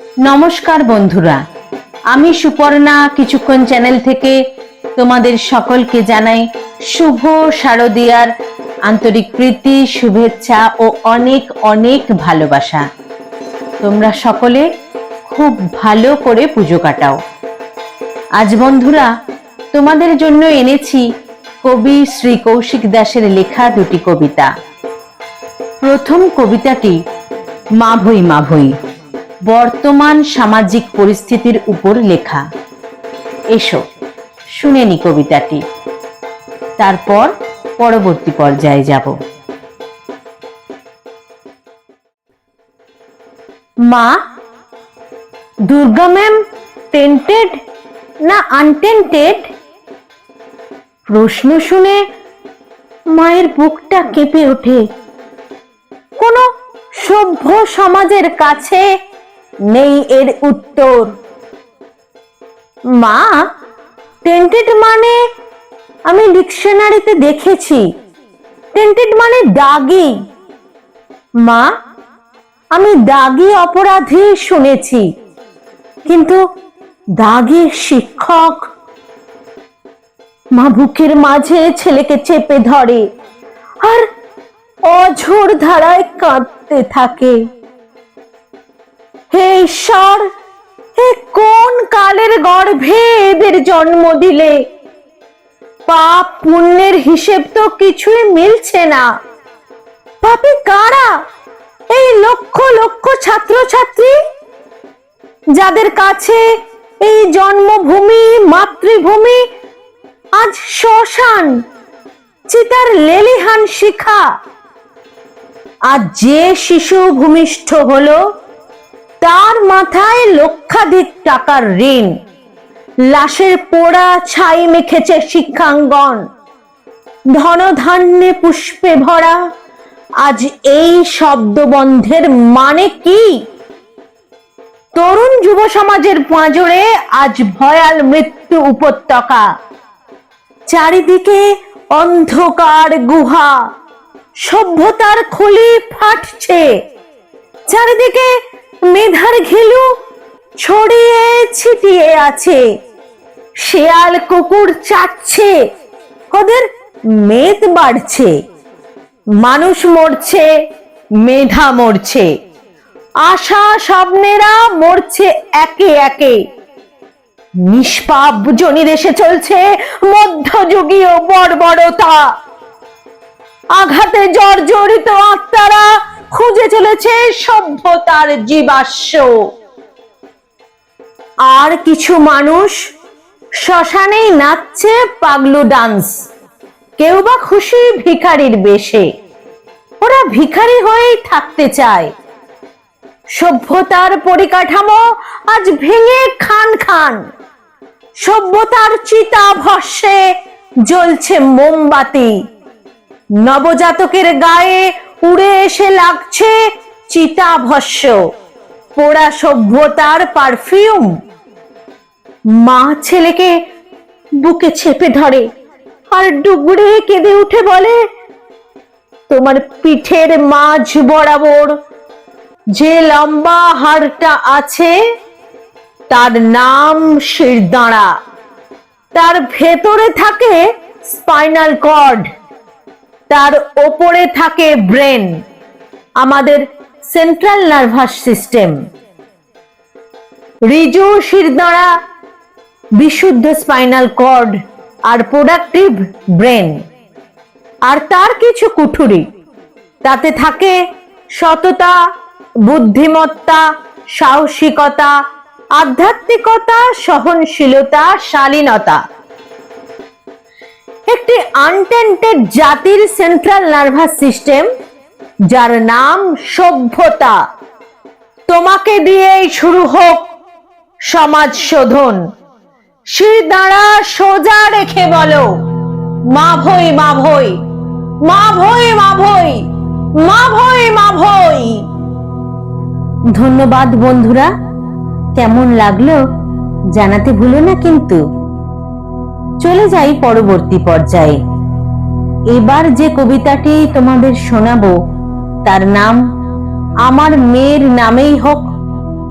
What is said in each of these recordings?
নমস্কার বন্ধুরা, আমি সুপর্ণা কিছুক্ষণ চ্যানেল থেকে তোমাদের সকলকে জানাই শুভ শারদিয়ার আন্তরিক প্রীতি, শুভেচ্ছা ও অনেক অনেক ভালোবাসা। তোমরা সকলে খুব ভালো করে পুজো কাটাও। আজ বন্ধুরা, তোমাদের জন্য এনেছি কবি শ্রী কৌশিক দাসের লেখা দুটি কবিতা। প্রথম কবিতাটি মা ভই মা ভই বর্তমান সামাজিক পরিস্থিতির উপর লেখা। এসো, শুনে নি কবিতাটি। তারপর পরবর্তী পর্যায়ে যাব। মা, দুর্গা ম্যাম টেন্টেড না আনটেন্টেড প্রশ্ন শুনে মায়ের বুকটা কেঁপে ওঠে। কোনো সভ্য সমাজের কাছে নেই এর উত্তর। মা টেন্টেড মানে আমি ডিকশনারিতে দেখেছি। টেন্টেড মানে দাগি। মা, আমি দাগি অপরাধী শুনেছি। কিন্তু দাগি শিক্ষক? মা বুকের মাঝে ছেলেকে চেপে ধরে আর অঝোর ধারায় কাঁদতে থাকে। হে ঈশ্বর হে কোন কালের গর্ভে এদের জন্ম দিলে? পাপ পুণ্যের হিসেব তো কিছুই মিলছে না। পাপি কারা? এই লক্ষ লক্ষ ছাত্রছাত্রী? যাদের কাছে এই জন্মভূমি, মাতৃভূমি আজ শ্মশান, চিতার লেলিহান শিখা। আর যে শিশু ভূমিষ্ঠ হলো তার মাথায় লক্ষাধিক টাকার ঋণ। লাশের পোড়া ছাই মেখেছে শিক্ষাঙ্গন। ধনধান্যে পুষ্পে ভরা। আজ এই শব্দবন্ধের মানে কি? তরুণ যুব সমাজের পাঁজরে আজ ভয়াল মৃত্যু উপত্যকা। চারিদিকে অন্ধকার গুহা। সভ্যতার খুলি ফাটছে। চারিদিকে মেধার ঘিলু ছড়িয়ে ছিটিয়ে আছে। শেয়াল কুকুর চাচ্ছে, ওদের মেদ বাড়ছে। মানুষ মরছে, মেধা মরছে। আশা স্বপ্নেরা মরছে একে একে। নিষ্পাপ জনি দেশে চলছে মধ্যযুগীয় বর্বরতা। আঘাতে জর্জরিত আত্মারা খুঁজে চলেছে সভ্যতার জীবাশ্ম। আর কিছু মানুষ শ্মশানেই নাচছে পাগলু ডান্স। কেউ বা খুশি ভিখারির বেশে। ওরা ভিখারি হয়েই থাকতে চায়। সভ্যতার পরিকাঠামো আজ ভেঙে খান খান। সভ্যতার চিতা ভস্যে জ্বলছে মোমবাতি। নবজাতকের গায়ে উড়ে এসে লাগছে চিতা ভস্য পোড়া সভ্যতার পারফিউম। মা ছেলেকে বুকে চেপে ধরে আর ডুবুরে কেঁদে উঠে বলে, তোমার পিঠের মাঝ বরাবর যে লম্বা হাড়টা আছে, তার নাম শিরদাঁড়া। তার ভেতরে থাকে স্পাইনাল কর্ড। তার ওপরে থাকে ব্রেন, আমাদের সেন্ট্রাল নার্ভাস সিস্টেম। রিজু শিরদাঁড়া, বিশুদ্ধ স্পাইনাল কর্ড আর প্রোডাক্টিভ ব্রেন। আর তার কিছু কুঠুরি, তাতে থাকে সততা, বুদ্ধিমত্তা, সাহসিকতা, আধ্যাত্মিকতা, সহনশীলতা, শালীনতা। একটি আনটেন্টেড জাতির সেন্ট্রাল নার্ভাস সিস্টেম যার নাম সভ্যতা। তোমাকে দিয়েই শুরু হোক সমাজ শোধন। শির দাঁড়া সোজা রেখে বলো মা ভই মা ভই মা ভই মা ভই মা ভই মা ভই ধন্যবাদ বন্ধুরা, কেমন লাগল জানাতে ভুলো না কিন্তু। চলে যাই পরবর্তী পর্যায়ে। এবার যে কবিতাটি তোমাদের শোনাবো, তার নাম, আমার মেয়ের নামেই হোক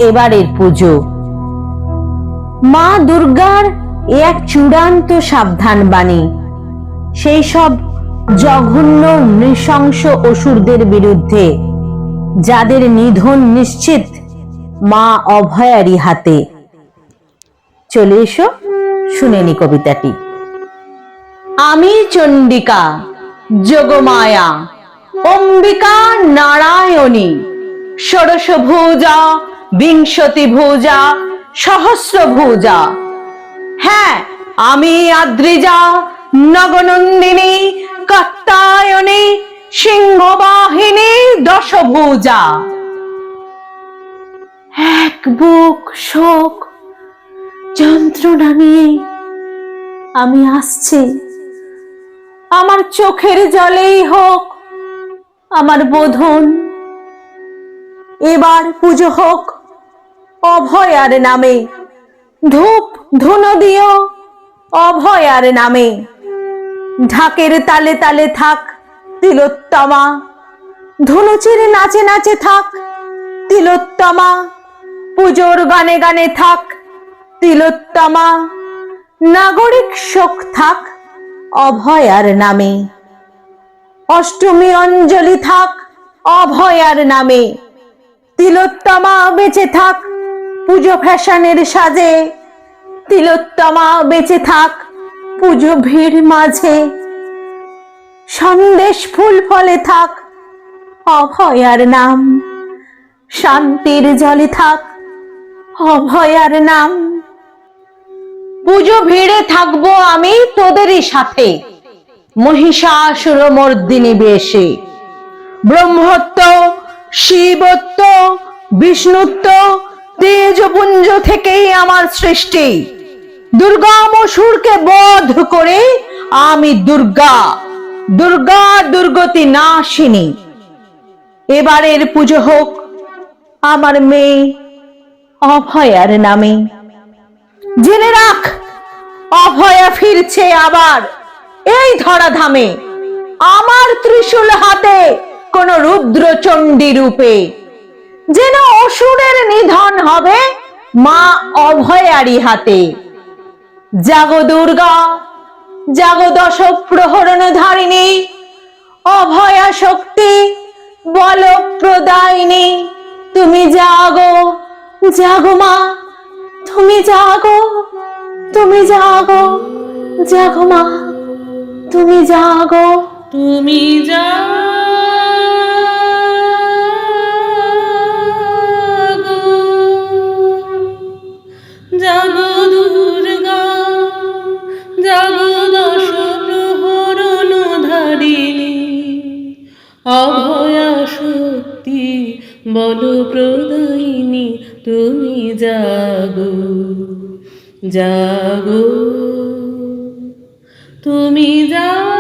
এবারের পুজো। মা দুর্গার এক চূড়ান্ত সাবধান বাণী। সেই সব জঘন্য নৃশংস অসুরদের বিরুদ্ধে, যাদের নিধন নিশ্চিত মা অভয়ারই হাতে। চলে এসো শুনেনি কবিতাটি। আমি চণ্ডিকা, যোগমায়া, অম্বিকা নারায়ণী ষোড়শ ভুজা বিংশতি ভুজা সহস্র ভুজা হ্যাঁ আমি আদ্রিজা, নগনন্দিনী, কাত্তায়নী, সিংহবাহিনী, দশভুজা। এক বুক শোক যন্ত্রণা নিয়ে আমি আসছি। আমার চোখের জলেই হোক, আমার বোধন। এবার পুজো হোক, অভয়ার নামে। ধূপ ধুনো দিও, অভয়ার নামে। ঢাকের তালে তালে থাক, তিলোত্তমা। ধনুচির নাচে নাচে থাক, তিলোত্তমা। পুজোর গানে গানে থাক তিলোত্তমা, নাগরিক শোক থাক, অভয়ার নামে। অষ্টমী অঞ্জলি থাক, অভয়ার নামে। তিলোত্তমা বেঁচে থাক, পুজো ফ্যাশনের সাজে। তিলোত্তমা বেঁচে থাক, পুজো ভিড় মাঝে। সন্দেশ ফুল ফলে থাক, অভয়ার নাম। শান্তির জলে থাক, অভয়ার নাম। পুজো ভিড়ে থাকব আমি তোদেরই সাথে। মহিষাসুর মর্দিনী বেশে ব্রহ্মত্ব, শিবত্ব, বিষ্ণুত্ব, তেজপুঞ্জ থেকেই আমার সৃষ্টি। দুর্গা মসুরকে বধ করে আমি দুর্গা। দুর্গা দুর্গতি নাশিনী। এবারের পুজো হোক আমার মেয়ে অভয়ার নামে। জেনে রাখ, অভয়া ফিরছে আবার। এই ধরাধামে আমার ত্রিশূল হাতে কোন রুদ্রচণ্ডী রূপে। যেন অসুরের নিধন হবে মা অভয়ারি হাতে। জাগো দুর্গা, জাগো দশ প্রহরণ ধারিণী অভয়া শক্তি বল প্রদায়িনী তুমি জাগো জাগো মা। তুমি জাগো তুমি জাগো জাগো মা তুমি জাগো। তুমি জাগো। বল প্রদায়িনী তুমি জাগো জাগো। তুমি জাগো